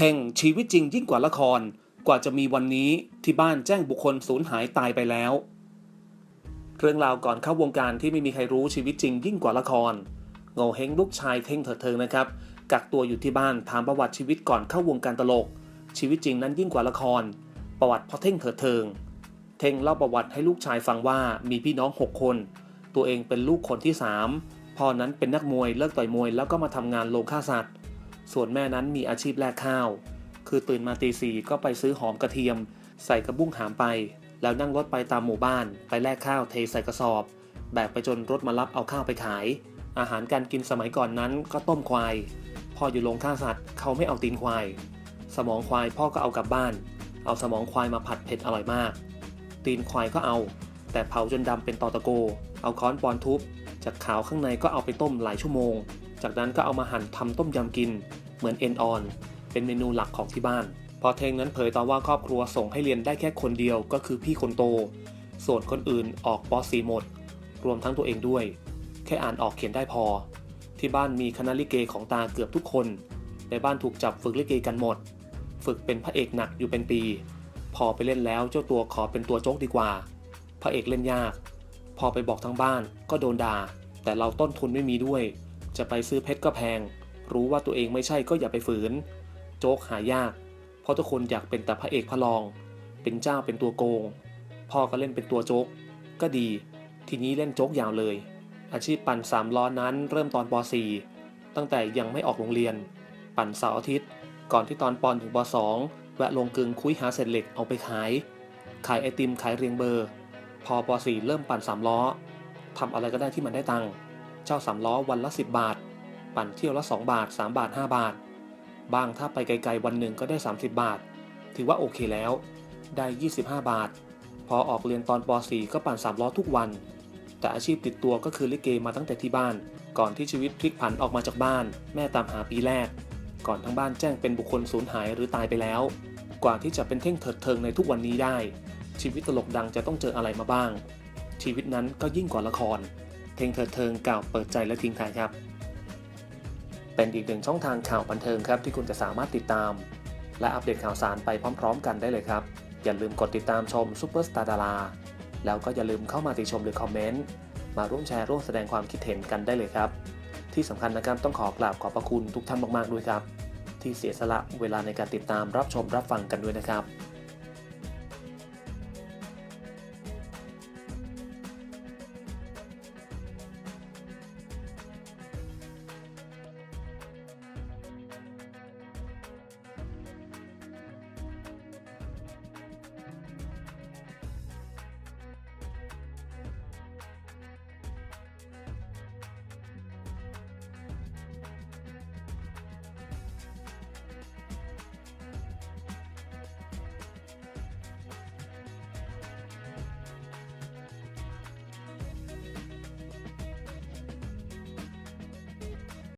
เท่งชีวิตจริงยิ่งกว่าละคร กว่าจะมีวันนี้ที่บ้านแจ้งบุคคลสูญหายตายไปแล้ว เรื่องราวก่อนเข้าวงการที่ไม่มีใครรู้ชีวิตจริงยิ่งกว่าละครโงเฮงลูกชายเท่งเถิดเทิงนะครับ กักตัวอยู่ที่บ้านถามประวัติชีวิตก่อนเข้าวงการตลก ชีวิตจริงนั้นยิ่งกว่าละคร ประวัติพ่อเท่งเถิดเทิง เท่งเล่าประวัติให้ลูกชายฟังว่ามีพี่น้อง 6 คน ตัวเองเป็นลูกคนที่ 3พ่อนั้นเป็นนักมวยเลิกต่อยมวยแล้วก็มาทำงานโรงฆ่าสัตว์ ส่วนแม่นั้นมีอาชีพแลกข้าว คือตื่นมาตีสี่ก็ไปซื้อหอมกระเทียม ใส่กระบุ้งหามไป แล้วนั่งรถไปตามหมู่บ้าน ไปแลกข้าวเทใส่กระสอบ แบกไปจนรถมารับเอาข้าวไปขาย อาหารการกินสมัยก่อนนั้นก็ต้มควาย พ่ออยู่โรงฆ่าสัตว์เขาไม่เอาตีนควาย สมองควายพ่อก็เอากลับบ้าน เอาสมองควายมาผัดเผ็ดอร่อยมาก ตีนควายก็เอา แต่เผาจนดำเป็นตอตะโก เอาค้อนปอนทุบจากขาวข้างในก็เอาไปต้มหลายชั่วโมง จากนั้นก็เอามาหั่นทำต้มยำกิน เหมือนเอ็นออน เป็นเมนูหลักของที่บ้าน พอเทงนั้นเผยตอนว่าครอบครัวส่งให้เรียนได้แค่คนเดียวก็คือพี่คนโต ส่วนคนอื่นออกป .4 หมด รวมทั้งตัวเองด้วย แค่อ่านออกเขียนได้พอ ที่บ้านมีคณะลิเกของตาเกือบทุกคน ในบ้านถูกจับฝึกลิเกกันหมด ฝึกเป็นพระเอกหนักอยู่เป็นปี พอไปเล่นแล้วเจ้าตัวขอเป็นตัวโจ๊กดีกว่า พระเอกเล่นยาก พอไปบอกทั้งบ้านก็โดนด่าแต่เราต้นทุนไม่มีด้วย จะไปซื้อเพชรก็แพง รู้ว่าตัวเองไม่ใช่ก็อย่าไปฝืน โจ๊กหายาก เพราะทุกคนอยากเป็นแต่พระเอกพระรอง เป็นเจ้าเป็นตัวโกง พ่อก็เล่นเป็นตัวโจ๊ก ก็ดี ทีนี้เล่นโจ๊กยาวเลย อาชีพปั่นสามล้อนั้นเริ่มตอนป .4 ตั้งแต่ยังไม่ออกโรงเรียน ปั่นเสาร์อาทิตย์ ก่อนที่ตอนปถึงป .2 แวะลงกึงคุยหาเศษเหล็กเอาไปขาย ขายไอติมขายเรียงเบอร์ พอป .4 เริ่มปั่นสามล้อทำอะไรก็ได้ที่มันได้ตังค์ เช่าสามล้อวันละ 10 บาท ปั่นเที่ยวละ 2 บาท 3 บาท 5 บาท บางถ้าไปไกลๆวันหนึ่งก็ได้ 30 บาท ถือว่าโอเคแล้ว ได้ 25 บาท พอออกเรียนตอนป .4 ก็ปั่นสามล้อทุกวัน แต่อาชีพติดตัวก็คือลิเกมาตั้งแต่ที่บ้าน ก่อนที่ชีวิตพลิกผันออกมาจากบ้าน แม่ตามหาปีแรก ก่อนทั้งบ้านแจ้งเป็นบุคคลสูญหายหรือตายไปแล้ว กว่าที่จะเป็นเท่งเถิดเทิงในทุกวันนี้ได้ ชีวิตตลกดังจะต้องเจออะไรมาบ้างชีวิตนั้นก็ยิ่งกว่าละคร เทงเถิดเทิงกล่าวเปิดใจและทิ้งท้ายครับ เป็นอีกหนึ่งช่องทางข่าวบันเทิงครับที่คุณจะสามารถติดตาม และอัปเดตข่าวสารไปพร้อม ๆ กันได้เลยครับ อย่าลืมกดติดตามชมซูเปอร์สตาร์ดาราแล้วก็อย่าลืมเข้ามาติชมหรือคอมเมนต์มาร่วมแชร์ร่วมแสดงความคิดเห็นกันได้เลยครับ ที่สำคัญนะครับต้องขอกราบขอบพระคุณทุกท่านมากๆด้วยครับ ที่เสียสละเวลาในการติดตามรับชมรับฟังกันด้วยนะครับ